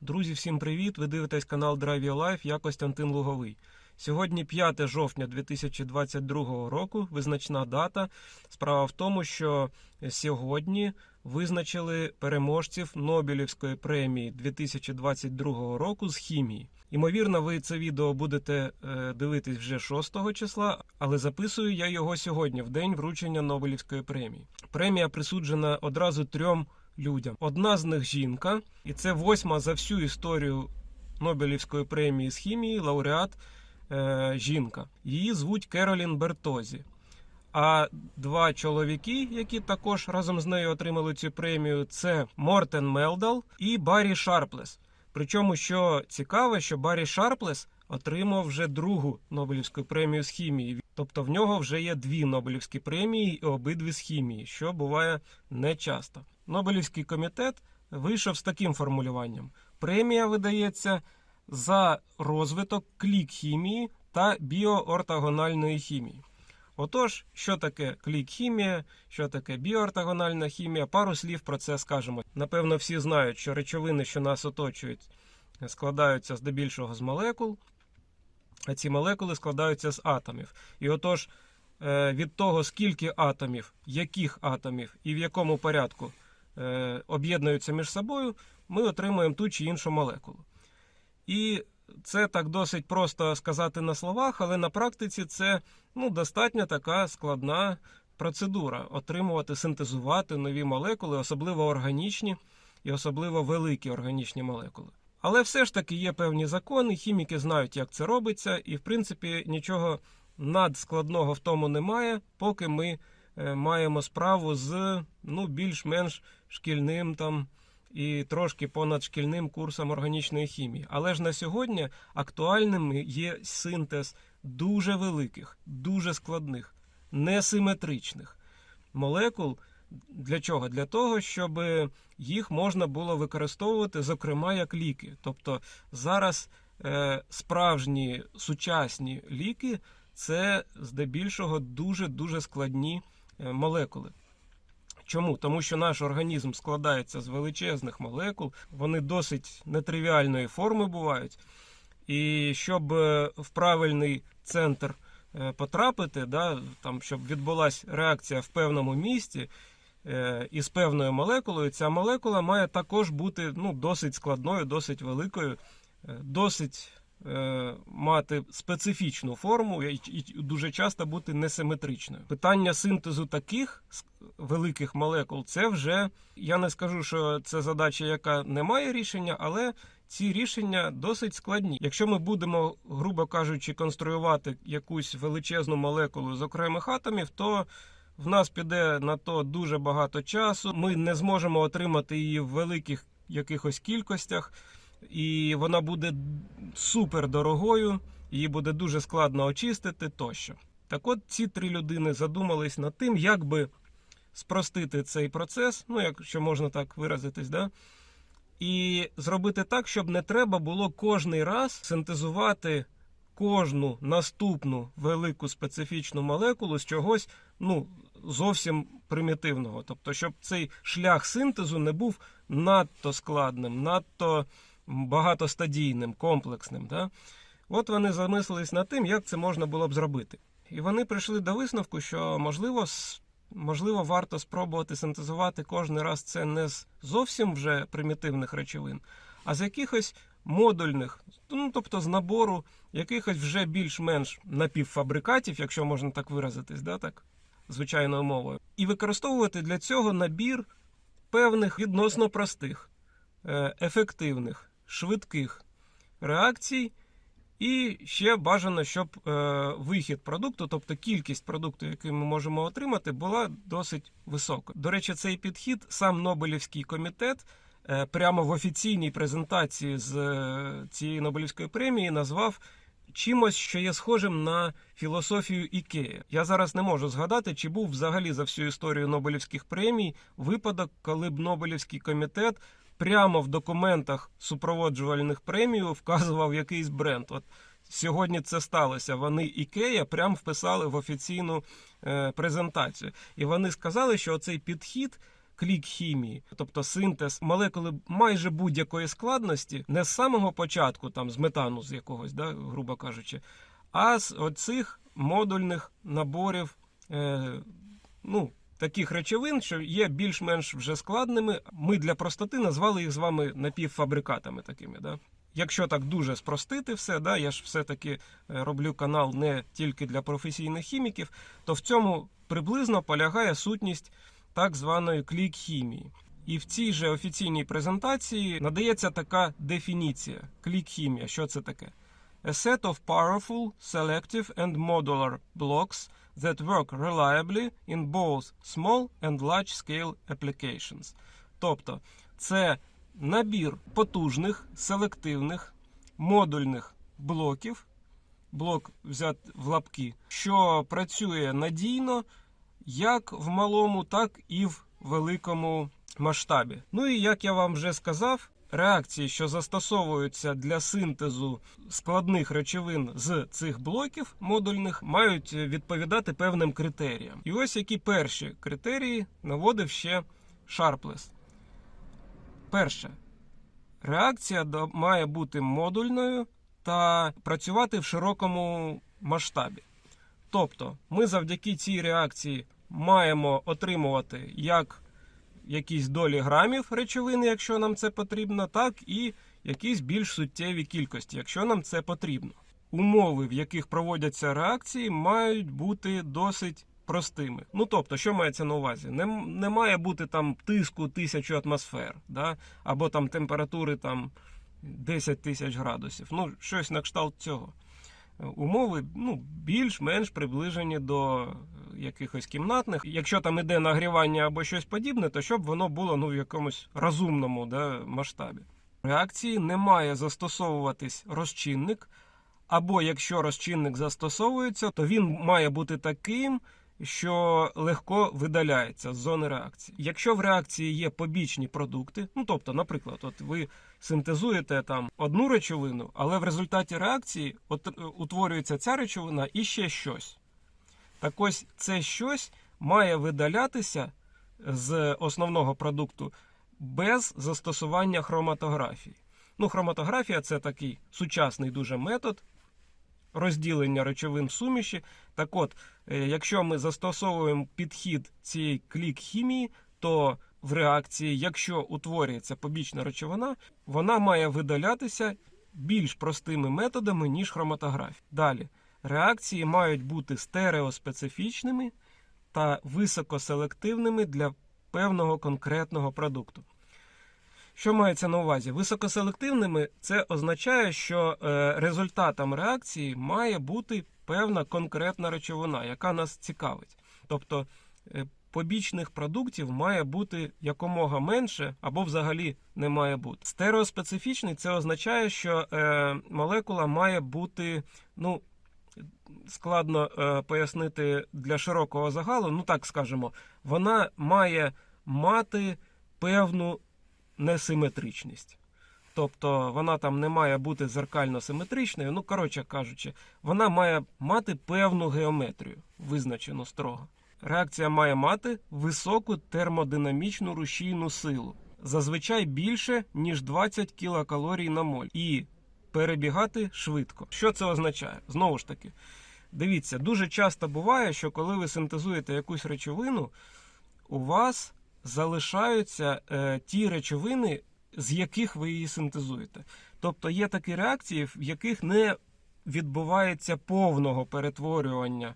Друзі, всім привіт! Ви дивитесь канал Drive Your Life, я Костянтин Луговий. Сьогодні 5 жовтня 2022 року, визначна дата. Справа в тому, що сьогодні визначили переможців Нобелівської премії 2022 року з хімії. Ймовірно, ви це відео будете е, дивитись вже 6 числа, але записую я його сьогодні, в день вручення Нобелівської премії. Премія присуджена одразу трьом людям. Одна з них жінка, і це восьма за всю історію Нобелівської премії з хімії, лауреат е, жінка. Її звуть Керолін Бертозі. А два чоловіки, які також разом з нею отримали цю премію, це Мортен Мелдал і Баррі Шарплес. Причому, що цікаве, що Баррі Шарплес отримав вже другу Нобелівську премію з хімії. Тобто в нього вже є дві Нобелівські премії і обидві з хімії, що буває нечасто. Нобелівський комітет вийшов з таким формулюванням: премія видається за розвиток клік хімії та біоортогональної хімії. Отож, що таке клік-хімія, що таке біоортогональна хімія, пару слів про це скажемо. Напевно, всі знають, що речовини, що нас оточують, складаються здебільшого з молекул, ці молекули складаються з атомів. І отож, е, від того, скільки атомів, яких атомів і в якому порядку е, об'єднуються між собою, ми отримуємо ту чи іншу молекулу. І це так досить просто сказати на словах, але на практиці це ну, достатньо така складна процедура отримувати, синтезувати нові молекули, особливо органічні і особливо великі органічні молекули. Але все ж таки є певні закони, хіміки знають, як це робиться, і в принципі нічого надскладного в тому немає, поки ми е, маємо справу з ну, більш-менш шкільним там і трошки понад шкільним курсом органічної хімії. Але ж на сьогодні актуальним є синтез дуже великих, дуже складних, несиметричних молекул. Для чого? Для того, щоб їх можна було використовувати, зокрема, як ліки. Тобто зараз е, справжні сучасні ліки це здебільшого дуже дуже складні е, молекули. Чому? Тому що наш організм складається з величезних молекул, вони досить нетривіальної форми бувають. І щоб е, в правильний центр е, потрапити, да, там, щоб відбулася реакція в певному місці із певною молекулою, ця молекула має також бути ну, досить складною, досить великою, е, досить е, мати специфічну форму і дуже часто бути несиметричною. Питання синтезу таких великих молекул це вже я не скажу, що це задача, яка не має рішення, але ці рішення досить складні. Якщо ми будемо, грубо кажучи, конструювати якусь величезну молекулу з окремих атомів, то в нас піде на то дуже багато часу. Ми не зможемо отримати її в великих якихось кількостях, і вона буде супер дорогою, її буде дуже складно очистити тощо. Так от ці три людини задумались над тим, як би спростити цей процес, ну якщо можна так виразитись, да? і зробити так, щоб не треба було кожний раз синтезувати кожну наступну велику специфічну молекулу з чогось ну, зовсім примітивного. Тобто, щоб цей шлях синтезу не був надто складним, надто багатостадійним, комплексним. Да? От вони замислились над тим, як це можна було б зробити. І вони прийшли до висновку, що можливо, можливо, варто спробувати синтезувати кожен раз це не з зовсім вже примітивних речовин, а з якихось модульних, ну тобто з набору якихось вже більш-менш напівфабрикатів, якщо можна так виразитись, да, так, звичайною мовою, і використовувати для цього набір певних відносно простих, е, ефективних, швидких реакцій. І ще бажано, щоб е, вихід продукту, тобто кількість продукту, який ми можемо отримати, була досить висока. До речі, цей підхід сам Нобелівський комітет е, прямо в офіційній презентації з цієї Нобелівської премії назвав чимось, що є схожим на філософію Ікея. Я зараз не можу згадати, чи був взагалі за всю історію Нобелівських премій випадок, коли б Нобелівський комітет прямо в документах супроводжувальних премію вказував якийсь бренд. От сьогодні це сталося. Вони Ікея прямо вписали в офіційну е, презентацію. І вони сказали, що цей підхід клік хімії, тобто синтез молекули майже будь-якої складності, не з самого початку, там з метану з якогось, да, грубо кажучи, а з оцих модульних наборів. Е, ну, Таких речовин, що є більш-менш вже складними. Ми для простоти назвали їх з вами напівфабрикатами такими. Да? Якщо так дуже спростити все, да, я ж все-таки е, роблю канал не тільки для професійних хіміків, то в цьому приблизно полягає сутність так званої клік-хімії. І в цій же офіційній презентації надається така дефініція: клік-хімія. Що це таке? A set of powerful, selective and modular blocks that work reliably in both small and large scale applications. Тобто, це набір потужних, селективних, модульних блоків, блок взят в лапки, що працює надійно як в малому, так і в великому масштабі. Ну і як я вам вже сказав, реакції, що застосовуються для синтезу складних речовин з цих блоків модульних, мають відповідати певним критеріям. І ось які перші критерії наводив ще Шарплес. Перше. Реакція має бути модульною та працювати в широкому масштабі. Тобто, ми завдяки цій реакції маємо отримувати як якісь долі грамів речовини, якщо нам це потрібно, так і якісь більш суттєві кількості, якщо нам це потрібно. Умови, в яких проводяться реакції, мають бути досить простими. Ну тобто, що мається на увазі? Не, не має бути там тиску тисячу атмосфер, да? або там температури там 10 тисяч градусів. Ну, щось на кшталт цього. Умови ну, більш-менш приближені до е, якихось кімнатних. Якщо там іде нагрівання або щось подібне, то щоб воно було ну, в якомусь розумному да, масштабі. Реакції не має застосовуватись розчинник, або якщо розчинник застосовується, то він має бути таким, що легко видаляється з зони реакції. Якщо в реакції є побічні продукти, ну тобто, наприклад, от ви синтезуєте там одну речовину, але в результаті реакції от, е, утворюється ця речовина і ще щось. Так ось це щось має видалятися з основного продукту без застосування хроматографії. Ну, хроматографія це такий сучасний дуже метод розділення речовин в суміші. Так от, е, якщо ми застосовуємо підхід цієї клік-хімії, то в реакції, якщо утворюється побічна речовина, вона має видалятися більш простими методами, ніж хроматографія. Далі, реакції мають бути стереоспецифічними та високоселективними для певного конкретного продукту. Що мається на увазі? Високоселективними це означає, що е, результатом реакції має бути певна конкретна речовина, яка нас цікавить. Тобто е, побічних продуктів має бути якомога менше або взагалі не має бути. Стереоспецифічний це означає, що е, молекула має бути, ну, складно е, пояснити для широкого загалу, ну так скажемо, вона має мати певну несиметричність. Тобто вона там не має бути зеркально симетричною. Ну, коротше кажучи, вона має мати певну геометрію, визначену строго. Реакція має мати високу термодинамічну рушійну силу, зазвичай більше, ніж 20 кілокалорій на моль, і перебігати швидко. Що це означає? Знову ж таки, дивіться, дуже часто буває, що коли ви синтезуєте якусь речовину, у вас залишаються е, ті речовини, з яких ви її синтезуєте. Тобто є такі реакції, в яких не відбувається повного перетворювання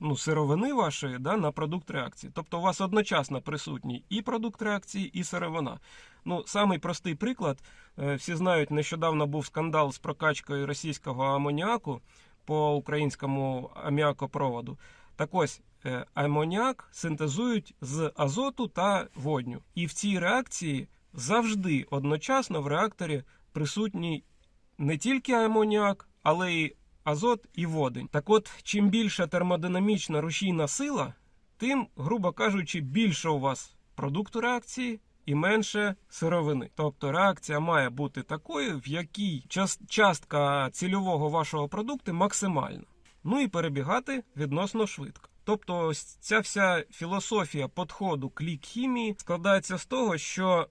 ну, сировини вашої да, на продукт реакції. Тобто у вас одночасно присутній і продукт реакції, і сировина. Ну, самий простий приклад, е, всі знають, нещодавно був скандал з прокачкою російського амоніаку по українському аміакопроводу. Так ось, е, амоніак синтезують з азоту та водню. І в цій реакції завжди одночасно в реакторі присутній не тільки амоніак, але й азот і водень. Так от, чим більша термодинамічна рушійна сила, тим, грубо кажучи, більше у вас продукту реакції і менше сировини. Тобто реакція має бути такою, в якій частка цільового вашого продукту максимальна. Ну і перебігати відносно швидко. Тобто, ось ця вся філософія підходу к лік-хімії складається з того, що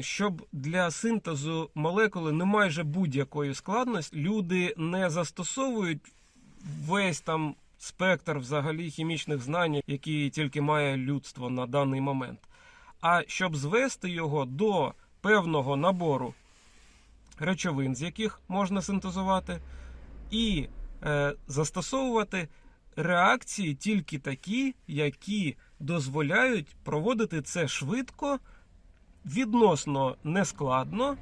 щоб для синтезу молекули не майже будь-якої складності, люди не застосовують весь там спектр взагалі хімічних знань, які тільки має людство на даний момент. А щоб звести його до певного набору речовин, з яких можна синтезувати, і е, застосовувати реакції тільки такі, які дозволяють проводити це швидко, відносно нескладно,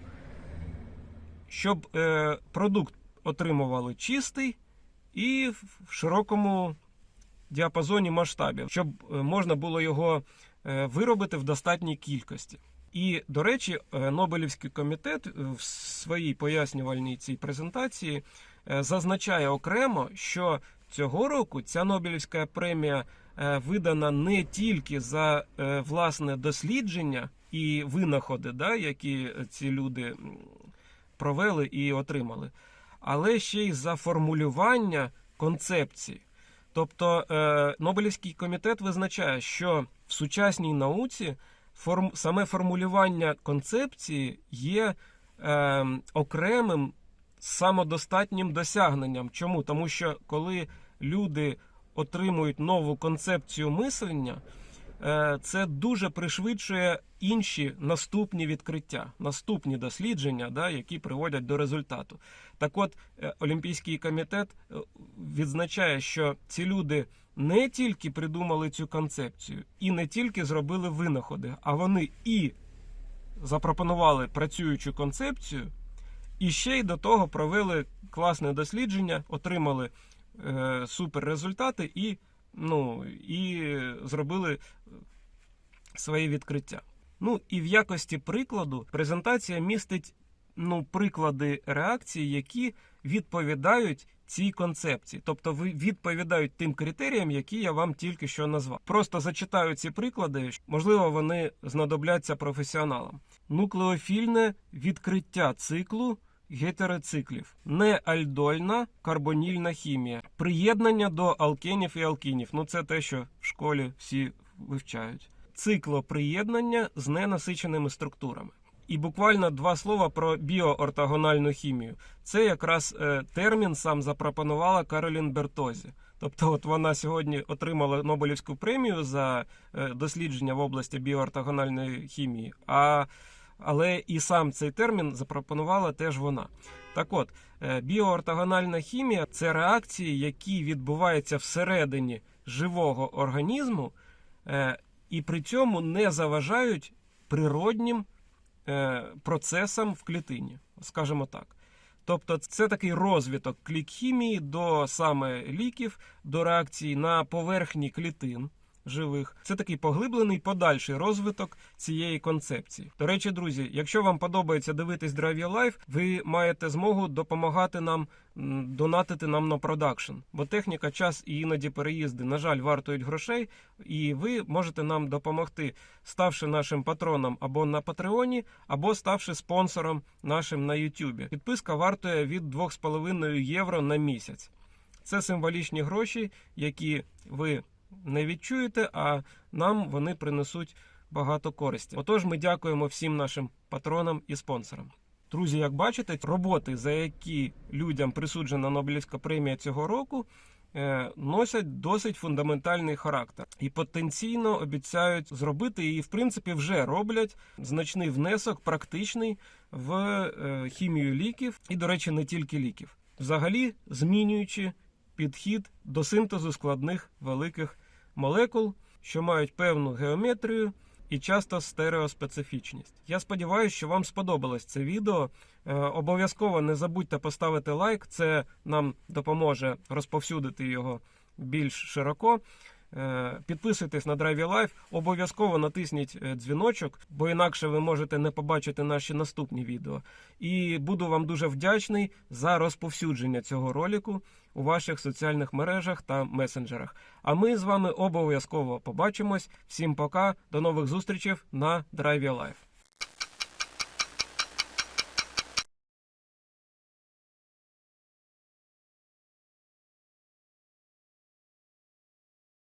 щоб е, продукт отримували чистий і в широкому діапазоні масштабів, щоб е, можна було його е, виробити в достатній кількості. І, до речі, е, Нобелівський комітет в своїй пояснювальній цій презентації зазначає окремо, що цього року ця Нобелівська премія е, видана не тільки за е, власне дослідження і винаходи, да, які ці люди провели і отримали, але ще й за формулювання концепції. Тобто е, Нобелівський комітет визначає, що в сучасній науці форм, саме формулювання концепції є е, окремим самодостатнім досягненням. Чому? Тому що коли люди отримують нову концепцію мислення, е, це дуже пришвидшує інші наступні відкриття, наступні дослідження, да, які приводять до результату. Так от, е, Олімпійський комітет е, відзначає, що ці люди не тільки придумали цю концепцію, і не тільки зробили винаходи, а вони і запропонували працюючу концепцію, і ще й до того провели класне дослідження, отримали е, супер результати і, ну, і зробили е, свої відкриття. Ну і в якості прикладу презентація містить ну, приклади реакцій, які відповідають цій концепції, тобто ви відповідають тим критеріям, які я вам тільки що назвав. Просто зачитаю ці приклади, можливо, вони знадобляться професіоналам. Нуклеофільне відкриття циклу гетероциклів, неальдольна карбонільна хімія, приєднання до алкенів і алкінів. Ну це те, що в школі всі вивчають. Циклоприєднання з ненасиченими структурами. І буквально два слова про біоортогональну хімію. Це якраз е, термін сам запропонувала Каролін Бертозі. Тобто, от вона сьогодні отримала Нобелівську премію за е, дослідження в області біоортогональної хімії. А, але і сам цей термін запропонувала теж вона. Так от, е, біоортогональна хімія це реакції, які відбуваються всередині живого організму, е, і при цьому не заважають природнім е, процесам в клітині, скажімо так. Тобто, це такий розвиток клік-хімії до саме ліків, до реакцій на поверхні клітин живих. Це такий поглиблений подальший розвиток цієї концепції. До речі, друзі, якщо вам подобається дивитись Drive Your Life, ви маєте змогу допомагати нам донатити нам на продакшн, бо техніка, час і іноді переїзди, на жаль, вартують грошей, і ви можете нам допомогти, ставши нашим патроном або на Патреоні, або ставши спонсором нашим на Ютубі. Підписка вартує від 2,5 євро на місяць. Це символічні гроші, які ви не відчуєте, а нам вони принесуть багато користі. Отож, ми дякуємо всім нашим патронам і спонсорам. Друзі, як бачите, роботи, за які людям присуджена Нобелівська премія цього року, е, носять досить фундаментальний характер і потенційно обіцяють зробити і, в принципі, вже роблять значний внесок, практичний в е, хімію ліків, і, до речі, не тільки ліків, взагалі змінюючи підхід до синтезу складних великих молекул, що мають певну геометрію і часто стереоспецифічність. Я сподіваюся, що вам сподобалось це відео. Е, Обов'язково не забудьте поставити лайк, це нам допоможе розповсюдити його більш широко. Е, Підписуйтесь на Драйві Лайф, обов'язково натисніть е, дзвіночок, бо інакше ви можете не побачити наші наступні відео. І буду вам дуже вдячний за розповсюдження цього ролику у ваших соціальних мережах та месенджерах. А ми з вами обов'язково побачимось. Всім пока, до нових зустрічей на Драйві Life.